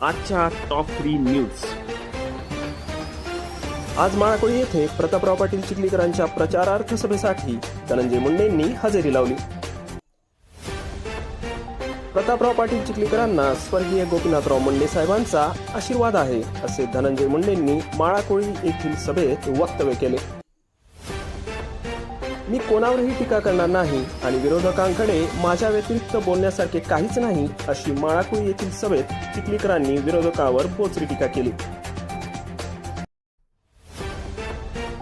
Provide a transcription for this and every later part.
आजच्या top three news आज माळाकोळी येथे प्रतापराव पाटील चिखलीकरांच्या प्रचारार्थ सभेसाठी धनंजय मुंडेंनी हजेरी लावली. प्रतापराव पाटील चिखलीकरांना स्वर्गीय गोपीनाथराव मुंडे साहेबांचा आशीर्वाद आहे असे धनंजय मुंडेंनी माळाकोळी येथील सभेत वक्तव्य केले. मी कोणावरही टीका करणार नाही आणि विरोधकांकडे माझ्या व्यतिरिक्त बोलण्यासारखे काहीच नाही अशी माळाकुळी येथील सभेत चिखलीकरांनी विरोधकावर बोचरी टीका केली.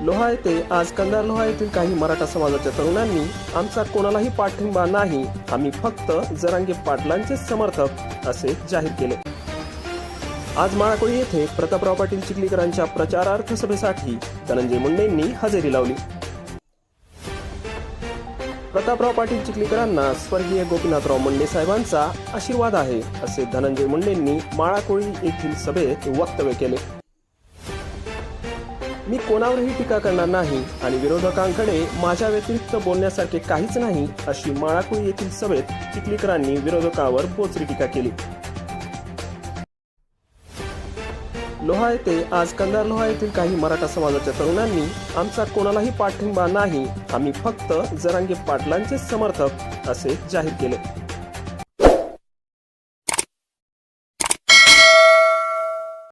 लोहा येथे आज कंदार लोहा येथील काही मराठा समाजाच्या तरुणांनी आमचा कोणालाही पाठिंबा नाही आम्ही फक्त जरांगे पाटलांचे समर्थक असे जाहीर केले. आज माळाकोळी येथे प्रतापराव पाटील चिखलीकरांच्या प्रचारार्थ सभेसाठी धनंजय मुंडेंनी हजेरी लावली. प्रतापराव पाटील चिखलीकरांना स्वर्गीय गोपीनाथराव मुंडे साहेबांचा आशीर्वाद आहे असे धनंजय मुंडेंनी माळाकोळी येथील सभेत वक्तव्य केले. मी कोणावरही टीका करणार नाही आणि विरोधकांकडे माझ्या व्यतिरिक्त बोलण्यासारखे काहीच नाही अशी माळाकोळी येथील सभेत चिखलीकरांनी विरोधकावर बोचरी टीका केली. लोहा येथे आज कंदार लोहा येथील काही मराठा समाजाच्या तरुणांनी आमचा कोणालाही पाठिंबा नाही. आम्ही फक्त जरांगे पाटलांचे समर्थक असे जाहीर केले.